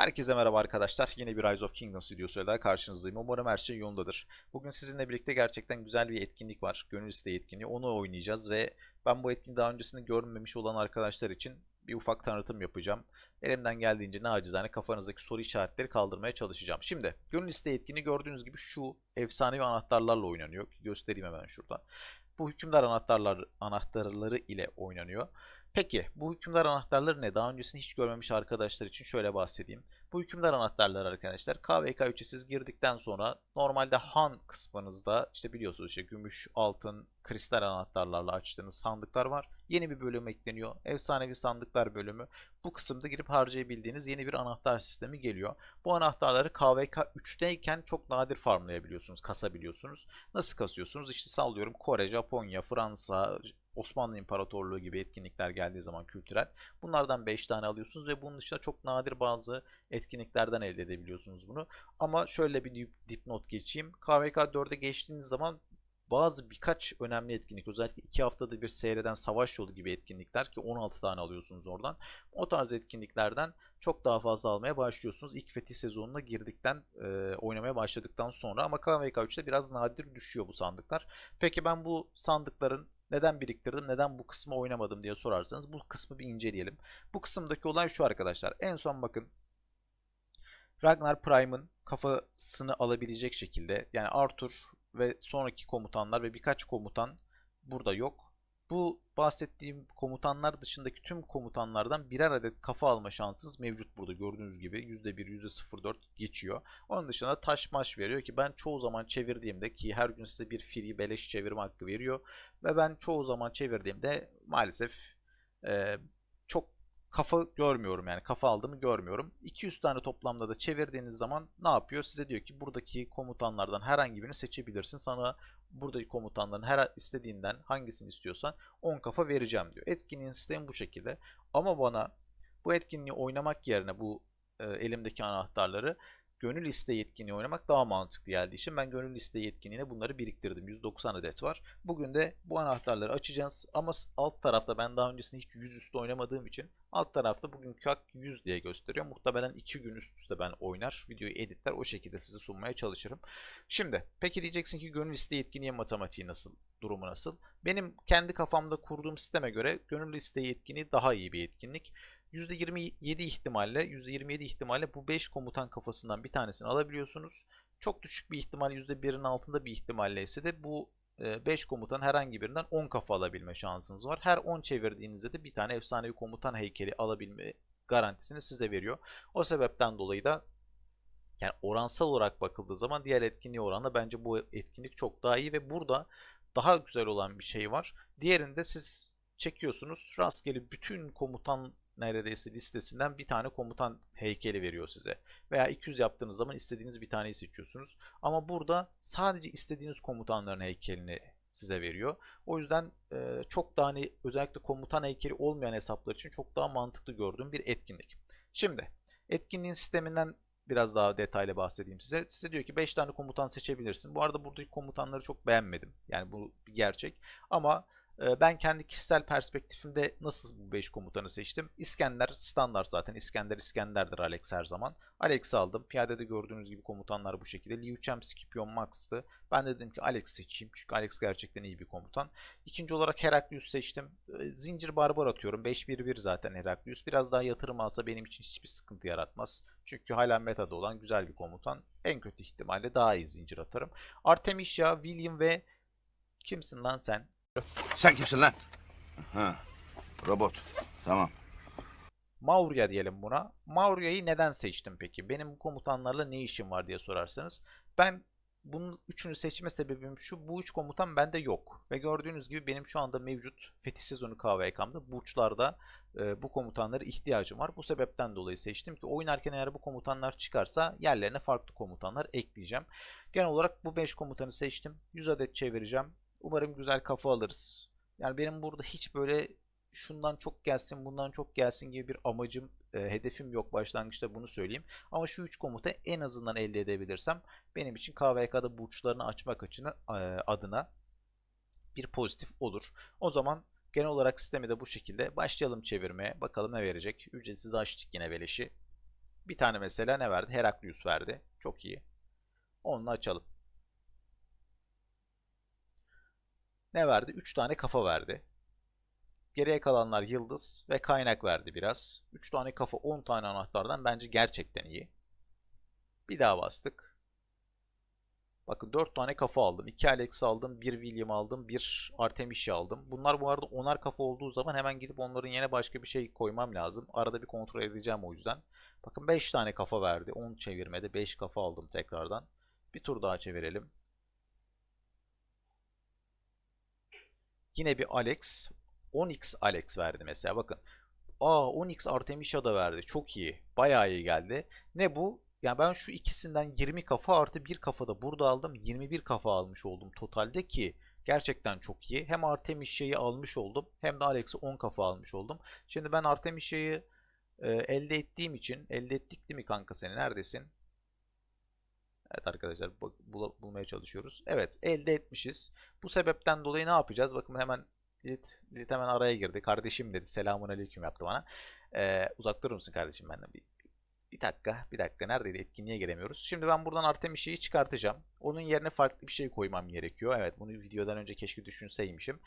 Herkese merhaba arkadaşlar. Yine bir Rise of Kingdoms videosuyla daha karşınızdayım. Umarım her şey yolundadır. Bugün sizinle birlikte gerçekten güzel bir etkinlik var. Gönül isteği etkinliği. Onu oynayacağız ve ben bu etkinliği daha öncesinde görmemiş olan arkadaşlar için bir ufak tanıtım yapacağım. Elimden geldiğince nacizane kafanızdaki soru işaretleri kaldırmaya çalışacağım. Şimdi gönül isteği etkinliği gördüğünüz gibi şu efsanevi anahtarlarla oynanıyor. Göstereyim hemen şurada. Bu hükümdar anahtarlar anahtarları ile oynanıyor. Peki bu hükümdar anahtarları ne? Daha öncesini hiç görmemiş arkadaşlar için şöyle bahsedeyim. Bu hükümdar anahtarları arkadaşlar KVK 3'e siz girdikten sonra normalde Han kısmınızda işte biliyorsunuz işte gümüş, altın, kristal anahtarlarla açtığınız sandıklar var. Yeni bir bölüm ekleniyor. Efsanevi sandıklar bölümü. Bu kısımda girip harcayabildiğiniz yeni bir anahtar sistemi geliyor. Bu anahtarları KVK 3'teyken çok nadir farmlayabiliyorsunuz, kasabiliyorsunuz. Nasıl kasıyorsunuz? İşte sallıyorum Kore, Japonya, Fransa, Osmanlı İmparatorluğu gibi etkinlikler geldiği zaman kültürel. Bunlardan 5 tane alıyorsunuz ve bunun dışında çok nadir bazı etkinliklerden elde edebiliyorsunuz bunu. Ama şöyle bir dip- dipnot geçeyim. KVK 4'e geçtiğiniz zaman bazı birkaç önemli etkinlik özellikle 2 haftada bir seyreden savaş yolu gibi etkinlikler ki 16 tane alıyorsunuz oradan. O tarz etkinliklerden çok daha fazla almaya başlıyorsunuz. İlk fetih sezonuna girdikten e, oynamaya başladıktan sonra ama KVK 3'te biraz nadir düşüyor bu sandıklar. Peki ben bu sandıkların neden biriktirdim, neden bu kısmı oynamadım diye sorarsanız bu kısmı bir inceleyelim. Bu kısımdaki olay şu arkadaşlar. En son bakın Ragnar Prime'ın kafasını alabilecek şekilde yani Arthur ve sonraki komutanlar ve birkaç komutan burada yok. Bu bahsettiğim komutanlar dışındaki tüm komutanlardan birer adet kafa alma şansınız mevcut burada gördüğünüz gibi %1, %0.4 geçiyor. Onun dışında da taş maş veriyor ki ben çoğu zaman çevirdiğimde ki her gün size bir free beleş çevirme hakkı veriyor. Ve ben çoğu zaman çevirdiğimde maalesef e, çok kafa görmüyorum yani kafa aldığımı görmüyorum. 200 tane toplamda da çevirdiğiniz zaman ne yapıyor? Size diyor ki buradaki komutanlardan herhangi birini seçebilirsin. Sana buradaki komutanların her istediğinden hangisini istiyorsan 10 kafa vereceğim diyor. Etkinliğin sistemi bu şekilde. Ama bana bu etkinliği oynamak yerine bu e, elimdeki anahtarları gönül isteği etkinliği oynamak daha mantıklı geldiği için ben gönül isteği etkinliğine bunları biriktirdim. 190 adet var. Bugün de bu anahtarları açacağız ama alt tarafta ben daha öncesinde hiç 100 üstü oynamadığım için alt tarafta bugünkü hak 100 diye gösteriyor. Muhtemelen 2 gün üst üste ben oynar, videoyu editler o şekilde size sunmaya çalışırım. Şimdi peki diyeceksin ki gönül isteği etkinliği matematiği nasıl? Durumu nasıl? Benim kendi kafamda kurduğum sisteme göre gönül isteği etkinliği daha iyi bir etkinlik. %27 ihtimalle, %27 ihtimalle bu 5 komutan kafasından bir tanesini alabiliyorsunuz. Çok düşük bir ihtimal %1'in altında bir ihtimalle ise de bu 5 komutan herhangi birinden 10 kafa alabilme şansınız var. Her 10 çevirdiğinizde de bir tane efsanevi komutan heykeli alabilme garantisini size veriyor. O sebepten dolayı da yani oransal olarak bakıldığı zaman diğer etkinliğe oranla bence bu etkinlik çok daha iyi ve burada daha güzel olan bir şey var. Diğerinde siz çekiyorsunuz rastgele bütün komutan neredeyse listesinden bir tane komutan heykeli veriyor size. Veya 200 yaptığınız zaman istediğiniz bir taneyi seçiyorsunuz. Ama burada sadece istediğiniz komutanların heykelini size veriyor. O yüzden e, çok daha hani özellikle komutan heykeli olmayan hesaplar için çok daha mantıklı gördüğüm bir etkinlik. Şimdi etkinliğin sisteminden biraz daha detaylı bahsedeyim size. Size diyor ki 5 tane komutan seçebilirsin. Bu arada buradaki komutanları çok beğenmedim. Yani bu bir gerçek. Ama ben kendi kişisel perspektifimde nasıl bu 5 komutanı seçtim? İskender standart zaten. İskender İskender'dir Alex her zaman. Alex'i aldım. Piyadede gördüğünüz gibi komutanlar bu şekilde. Liu Chen Scipion Max'tı. Ben de dedim ki Alex seçeyim. Çünkü Alex gerçekten iyi bir komutan. İkinci olarak Heraklius seçtim. Ee, Zincir Barbar atıyorum. 5-1-1 zaten Heraklius. Biraz daha yatırım alsa benim için hiçbir sıkıntı yaratmaz. Çünkü hala metada olan güzel bir komutan. En kötü ihtimalle daha iyi zincir atarım. Artemisia, William ve kimsin lan sen? Sen kimsin lan? Ha, robot. Tamam. Maurya diyelim buna. Maurya'yı neden seçtim peki? Benim bu komutanlarla ne işim var diye sorarsanız. Ben bunun üçünü seçme sebebim şu. Bu üç komutan bende yok. Ve gördüğünüz gibi benim şu anda mevcut Fetih sezonu KVK'mda burçlarda e, bu komutanlara ihtiyacım var. Bu sebepten dolayı seçtim ki oynarken eğer bu komutanlar çıkarsa yerlerine farklı komutanlar ekleyeceğim. Genel olarak bu 5 komutanı seçtim. 100 adet çevireceğim. Umarım güzel kafa alırız. Yani benim burada hiç böyle şundan çok gelsin, bundan çok gelsin gibi bir amacım, e, hedefim yok başlangıçta bunu söyleyeyim. Ama şu 3 komuta en azından elde edebilirsem benim için KVK'da burçlarını açmak açını, e, adına bir pozitif olur. O zaman genel olarak sistemi de bu şekilde başlayalım çevirmeye. Bakalım ne verecek. Ücretsiz açtık yine beleşi. Bir tane mesela ne verdi? Heraklius verdi. Çok iyi. Onunla açalım. Ne verdi? 3 tane kafa verdi. Geriye kalanlar yıldız ve kaynak verdi biraz. 3 tane kafa 10 tane anahtardan bence gerçekten iyi. Bir daha bastık. Bakın 4 tane kafa aldım. 2 Alex aldım. 1 William aldım. 1 Artemisia aldım. Bunlar bu arada 10'ar kafa olduğu zaman hemen gidip onların yerine başka bir şey koymam lazım. Arada bir kontrol edeceğim o yüzden. Bakın 5 tane kafa verdi. 10 çevirmede 5 kafa aldım tekrardan. Bir tur daha çevirelim. Yine bir Alex. 10x Alex verdi mesela bakın. Aa 10x Artemisia da verdi. Çok iyi. Bayağı iyi geldi. Ne bu? Yani ben şu ikisinden 20 kafa artı bir kafa da burada aldım. 21 kafa almış oldum totalde ki gerçekten çok iyi. Hem Artemisia'yı almış oldum hem de Alex'i 10 kafa almış oldum. Şimdi ben Artemisia'yı e, elde ettiğim için elde ettik değil mi kanka seni? Neredesin? Evet arkadaşlar bul- bulmaya çalışıyoruz. Evet elde etmişiz. Bu sebepten dolayı ne yapacağız? Bakın hemen Lilith, Lilith hemen araya girdi. Kardeşim dedi. Selamun aleyküm yaptı bana. Ee, uzak durur musun kardeşim benden? Bir, bir dakika, bir dakika. Neredeydi? Etkinliğe giremiyoruz. Şimdi ben buradan Artemisia'yı çıkartacağım. Onun yerine farklı bir şey koymam gerekiyor. Evet, bunu videodan önce keşke düşünseymişim.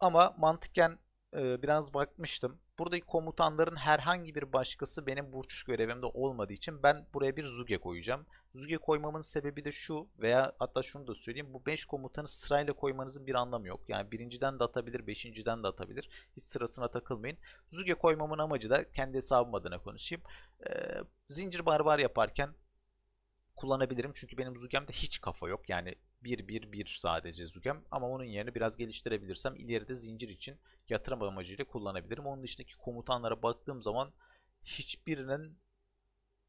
Ama mantıken e, biraz bakmıştım. Buradaki komutanların herhangi bir başkası benim burç görevimde olmadığı için ben buraya bir Zuge koyacağım. Zuge koymamın sebebi de şu veya hatta şunu da söyleyeyim. Bu 5 komutanı sırayla koymanızın bir anlamı yok. Yani birinciden de atabilir, beşinciden de atabilir. Hiç sırasına takılmayın. Zuge koymamın amacı da kendi hesabım adına konuşayım. Ee, zincir barbar yaparken kullanabilirim. Çünkü benim Zugem'de hiç kafa yok. Yani 1-1-1 sadece Zugem. Ama onun yerine biraz geliştirebilirsem ileride zincir için yatırım amacıyla kullanabilirim. Onun dışındaki komutanlara baktığım zaman hiçbirinin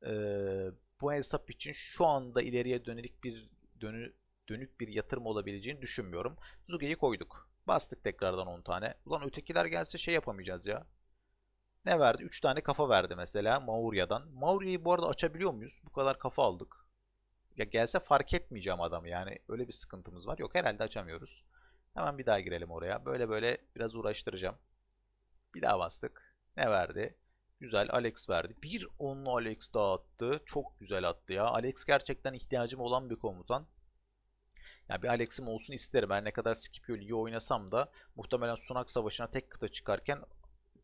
eee, bu hesap için şu anda ileriye dönelik bir dönü, dönük bir yatırım olabileceğini düşünmüyorum. Zuge'yi koyduk. Bastık tekrardan 10 tane. Ulan ötekiler gelse şey yapamayacağız ya. Ne verdi? 3 tane kafa verdi mesela Maurya'dan. Maurya'yı bu arada açabiliyor muyuz? Bu kadar kafa aldık. Ya gelse fark etmeyeceğim adamı yani. Öyle bir sıkıntımız var. Yok herhalde açamıyoruz. Hemen bir daha girelim oraya. Böyle böyle biraz uğraştıracağım. Bir daha bastık. Ne verdi? Güzel Alex verdi. Bir onlu Alex daha attı. Çok güzel attı ya. Alex gerçekten ihtiyacım olan bir komutan. Ya bir Alex'im olsun isterim. Her ne kadar Scipio Ligi oynasam da muhtemelen Sunak Savaşı'na tek kıta çıkarken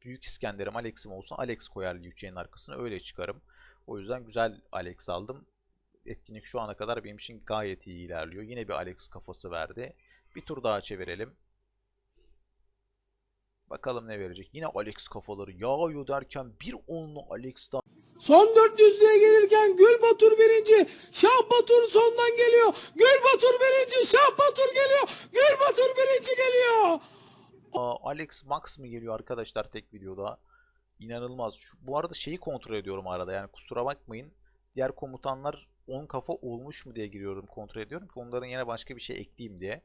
Büyük İskender'im Alex'im olsun. Alex koyar Liu arkasına öyle çıkarım. O yüzden güzel Alex aldım. Etkinlik şu ana kadar benim için gayet iyi ilerliyor. Yine bir Alex kafası verdi. Bir tur daha çevirelim. Bakalım ne verecek. Yine Alex kafaları yağıyor derken bir onlu Alex daha Son 400'lüğe gelirken Gül Batur birinci, Şah Batur sondan geliyor. Gül Batur birinci, Şah Batur geliyor. Gül Batur birinci geliyor. Aa, Alex Max mı geliyor arkadaşlar tek videoda? İnanılmaz. Şu, bu arada şeyi kontrol ediyorum arada yani kusura bakmayın. Diğer komutanlar 10 kafa olmuş mu diye giriyorum kontrol ediyorum ki onların yerine başka bir şey ekleyeyim diye.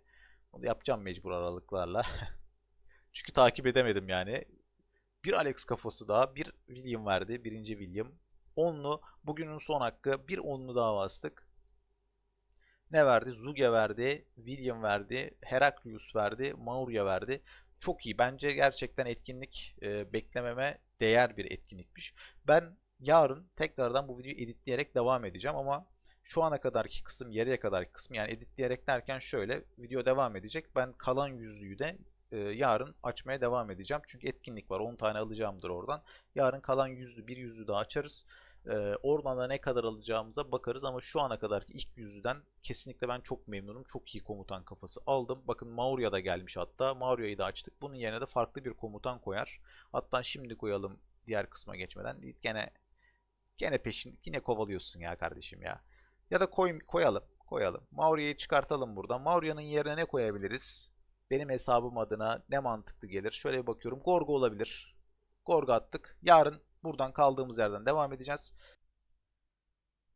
Onu yapacağım mecbur aralıklarla. Çünkü takip edemedim yani. Bir Alex kafası daha. Bir William verdi. Birinci William. Onlu. Bugünün son hakkı. Bir onlu daha bastık. Ne verdi? Zuge verdi. William verdi. Heraklius verdi. Maurya verdi. Çok iyi. Bence gerçekten etkinlik e, beklememe değer bir etkinlikmiş. Ben yarın tekrardan bu videoyu editleyerek devam edeceğim ama şu ana kadarki kısım, yarıya kadarki kısım yani editleyerek derken şöyle video devam edecek. Ben kalan yüzlüğü de e, yarın açmaya devam edeceğim. Çünkü etkinlik var. 10 tane alacağımdır oradan. Yarın kalan yüzlü bir yüzlü daha açarız. E, oradan da ne kadar alacağımıza bakarız ama şu ana kadarki ilk yüzlüden kesinlikle ben çok memnunum. Çok iyi komutan kafası aldım. Bakın Maurya da gelmiş hatta. Maurya'yı da açtık. Bunun yerine de farklı bir komutan koyar. Hatta şimdi koyalım diğer kısma geçmeden. Gene gene peşin yine kovalıyorsun ya kardeşim ya. Ya da koy, koyalım. Koyalım. Maurya'yı çıkartalım buradan. Maurya'nın yerine ne koyabiliriz? Benim hesabım adına ne mantıklı gelir? Şöyle bir bakıyorum. Gorgo olabilir. Gorgo attık. Yarın buradan kaldığımız yerden devam edeceğiz.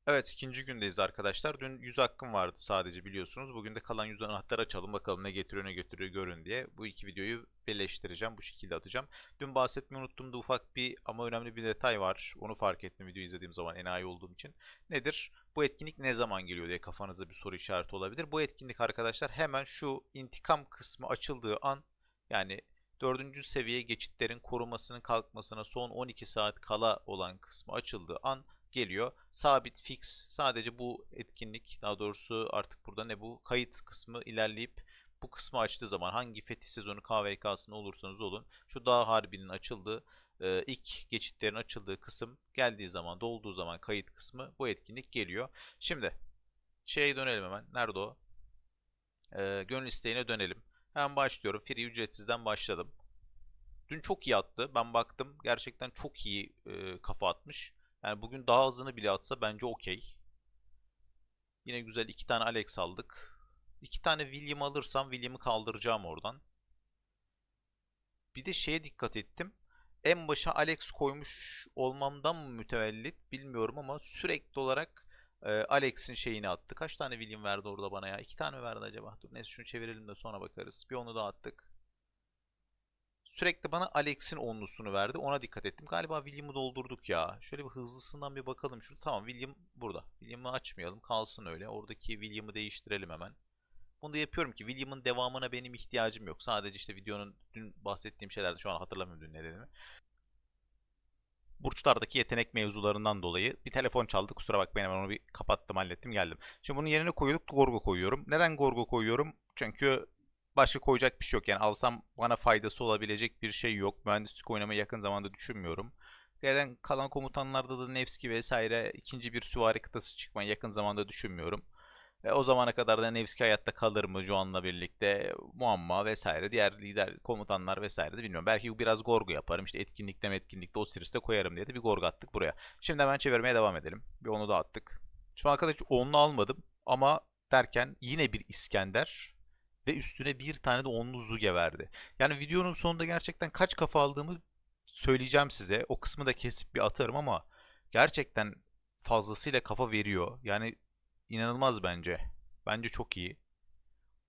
Evet ikinci gündeyiz arkadaşlar. Dün 100 hakkım vardı sadece biliyorsunuz. Bugün de kalan 100 anahtar açalım bakalım ne getiriyor ne götürüyor görün diye. Bu iki videoyu birleştireceğim. Bu şekilde atacağım. Dün bahsetmeyi unuttuğumda ufak bir ama önemli bir detay var. Onu fark ettim videoyu izlediğim zaman enayi olduğum için. Nedir? Bu etkinlik ne zaman geliyor diye kafanızda bir soru işareti olabilir. Bu etkinlik arkadaşlar hemen şu intikam kısmı açıldığı an yani 4. seviye geçitlerin korumasının kalkmasına son 12 saat kala olan kısmı açıldığı an geliyor. Sabit, fix. Sadece bu etkinlik, daha doğrusu artık burada ne bu? Kayıt kısmı ilerleyip bu kısmı açtığı zaman hangi fetih sezonu KVK'sında olursanız olun şu dağ harbinin açıldığı e, ilk geçitlerin açıldığı kısım geldiği zaman dolduğu zaman kayıt kısmı bu etkinlik geliyor. Şimdi şeye dönelim hemen. Nerede o? E, gönül isteğine dönelim. Hemen başlıyorum. Free ücretsizden başladım. Dün çok iyi attı. Ben baktım. Gerçekten çok iyi e, kafa atmış. Yani bugün daha hızını bile atsa bence okey. Yine güzel iki tane Alex aldık. İki tane William alırsam William'ı kaldıracağım oradan. Bir de şeye dikkat ettim. En başa Alex koymuş olmamdan mı mütevellit bilmiyorum ama sürekli olarak e, Alex'in şeyini attı. Kaç tane William verdi orada bana ya? İki tane mi verdi acaba? Dur neyse şunu çevirelim de sonra bakarız. Bir onu daha attık. Sürekli bana Alex'in onlusunu verdi. Ona dikkat ettim. Galiba William'ı doldurduk ya. Şöyle bir hızlısından bir bakalım şurada. Tamam William burada. William'ı açmayalım. Kalsın öyle. Oradaki William'ı değiştirelim hemen. Bunu da yapıyorum ki William'ın devamına benim ihtiyacım yok. Sadece işte videonun dün bahsettiğim şeylerde şu an hatırlamıyorum dün ne dediğimi. Burçlardaki yetenek mevzularından dolayı bir telefon çaldı. Kusura bakmayın hemen onu bir kapattım hallettim geldim. Şimdi bunun yerine koyuyorduk Gorgo koyuyorum. Neden Gorgo koyuyorum? Çünkü başka koyacak bir şey yok. Yani alsam bana faydası olabilecek bir şey yok. Mühendislik oynamayı yakın zamanda düşünmüyorum. Gelen kalan komutanlarda da Nevski vesaire ikinci bir süvari kıtası çıkmayı yakın zamanda düşünmüyorum. E, o zamana kadar da Nevski hayatta kalır mı Joan'la birlikte muamma vesaire diğer lider komutanlar vesaire de bilmiyorum. Belki biraz gorgo yaparım işte etkinlikte etkinlikte o siriste koyarım diye de bir gorgo attık buraya. Şimdi hemen çevirmeye devam edelim. Bir onu da attık. Şu ana kadar hiç onlu almadım ama derken yine bir İskender ve üstüne bir tane de onlu Zuge verdi. Yani videonun sonunda gerçekten kaç kafa aldığımı söyleyeceğim size. O kısmı da kesip bir atarım ama gerçekten fazlasıyla kafa veriyor. Yani inanılmaz bence. Bence çok iyi.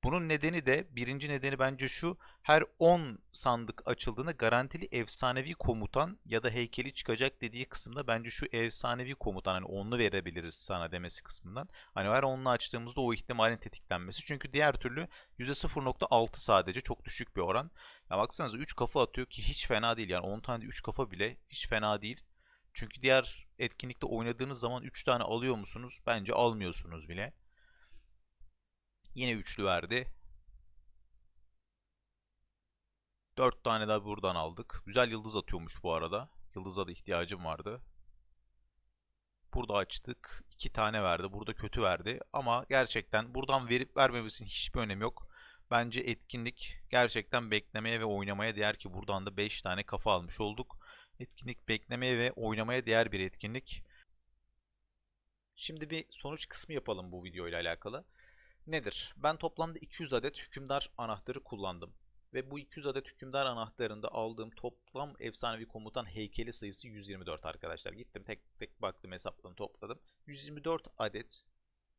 Bunun nedeni de birinci nedeni bence şu. Her 10 sandık açıldığında garantili efsanevi komutan ya da heykeli çıkacak dediği kısımda bence şu efsanevi komutan hani onlu verebiliriz sana demesi kısmından. Hani her onlu açtığımızda o ihtimalin tetiklenmesi. Çünkü diğer türlü %0.6 sadece çok düşük bir oran. Ya baksanıza 3 kafa atıyor ki hiç fena değil. Yani 10 tane 3 kafa bile hiç fena değil. Çünkü diğer etkinlikte oynadığınız zaman 3 tane alıyor musunuz? Bence almıyorsunuz bile. Yine üçlü verdi. 4 tane daha buradan aldık. Güzel yıldız atıyormuş bu arada. Yıldıza da ihtiyacım vardı. Burada açtık. 2 tane verdi. Burada kötü verdi. Ama gerçekten buradan verip vermemesinin hiçbir önemi yok. Bence etkinlik gerçekten beklemeye ve oynamaya değer ki buradan da 5 tane kafa almış olduk. Etkinlik beklemeye ve oynamaya değer bir etkinlik. Şimdi bir sonuç kısmı yapalım bu video ile alakalı. Nedir? Ben toplamda 200 adet hükümdar anahtarı kullandım. Ve bu 200 adet hükümdar anahtarında aldığım toplam efsanevi komutan heykeli sayısı 124 arkadaşlar. Gittim tek tek baktım hesapladım topladım. 124 adet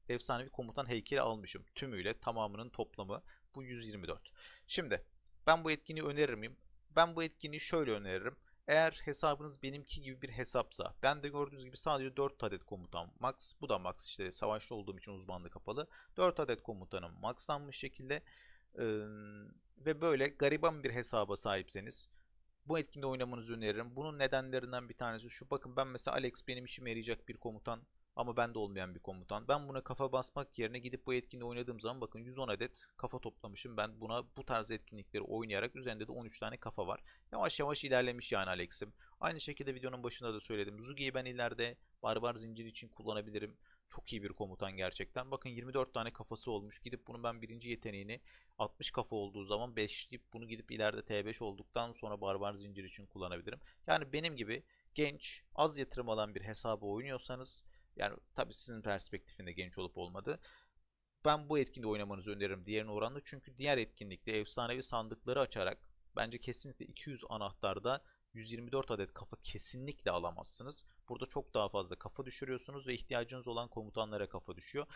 efsanevi komutan heykeli almışım. Tümüyle tamamının toplamı bu 124. Şimdi ben bu etkinliği önerir miyim? Ben bu etkinliği şöyle öneririm. Eğer hesabınız benimki gibi bir hesapsa, ben de gördüğünüz gibi sadece 4 adet komutan max, bu da max işte savaşta olduğum için uzmanlığı kapalı. 4 adet komutanım maxlanmış şekilde ee, ve böyle gariban bir hesaba sahipseniz bu etkinliği oynamanızı öneririm. Bunun nedenlerinden bir tanesi şu. Bakın ben mesela Alex benim işime yarayacak bir komutan ama bende olmayan bir komutan. Ben buna kafa basmak yerine gidip bu etkinliği oynadığım zaman bakın 110 adet kafa toplamışım. Ben buna bu tarz etkinlikleri oynayarak üzerinde de 13 tane kafa var. Yavaş yavaş ilerlemiş yani Alex'im. Aynı şekilde videonun başında da söyledim. Zugi'yi ben ileride barbar zincir için kullanabilirim. Çok iyi bir komutan gerçekten. Bakın 24 tane kafası olmuş. Gidip bunun ben birinci yeteneğini 60 kafa olduğu zaman 5'leyip bunu gidip ileride T5 olduktan sonra barbar zincir için kullanabilirim. Yani benim gibi genç, az yatırım alan bir hesabı oynuyorsanız yani tabii sizin perspektifinde genç olup olmadı. Ben bu etkinliği oynamanızı öneririm diğerine oranla. Çünkü diğer etkinlikte efsanevi sandıkları açarak bence kesinlikle 200 anahtarda 124 adet kafa kesinlikle alamazsınız. Burada çok daha fazla kafa düşürüyorsunuz ve ihtiyacınız olan komutanlara kafa düşüyor.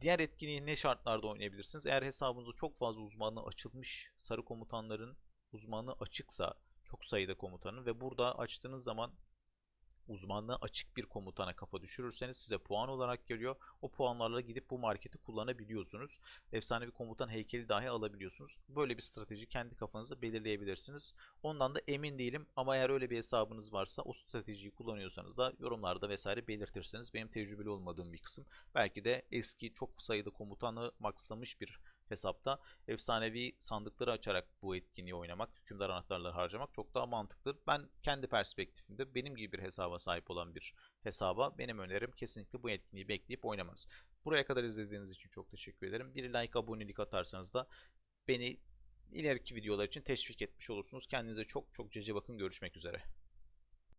Diğer etkinliği ne şartlarda oynayabilirsiniz? Eğer hesabınızda çok fazla uzmanlığı açılmış sarı komutanların uzmanlığı açıksa çok sayıda komutanın ve burada açtığınız zaman uzmanlığı açık bir komutana kafa düşürürseniz size puan olarak geliyor. O puanlarla gidip bu marketi kullanabiliyorsunuz. Efsanevi komutan heykeli dahi alabiliyorsunuz. Böyle bir strateji kendi kafanızda belirleyebilirsiniz. Ondan da emin değilim ama eğer öyle bir hesabınız varsa o stratejiyi kullanıyorsanız da yorumlarda vesaire belirtirseniz benim tecrübeli olmadığım bir kısım. Belki de eski çok sayıda komutanı maxlamış bir hesapta efsanevi sandıkları açarak bu etkinliği oynamak, hükümdar anahtarları harcamak çok daha mantıklıdır. Ben kendi perspektifimde benim gibi bir hesaba sahip olan bir hesaba benim önerim kesinlikle bu etkinliği bekleyip oynamanız. Buraya kadar izlediğiniz için çok teşekkür ederim. Bir like, abonelik atarsanız da beni ileriki videolar için teşvik etmiş olursunuz. Kendinize çok çok cici bakın. Görüşmek üzere.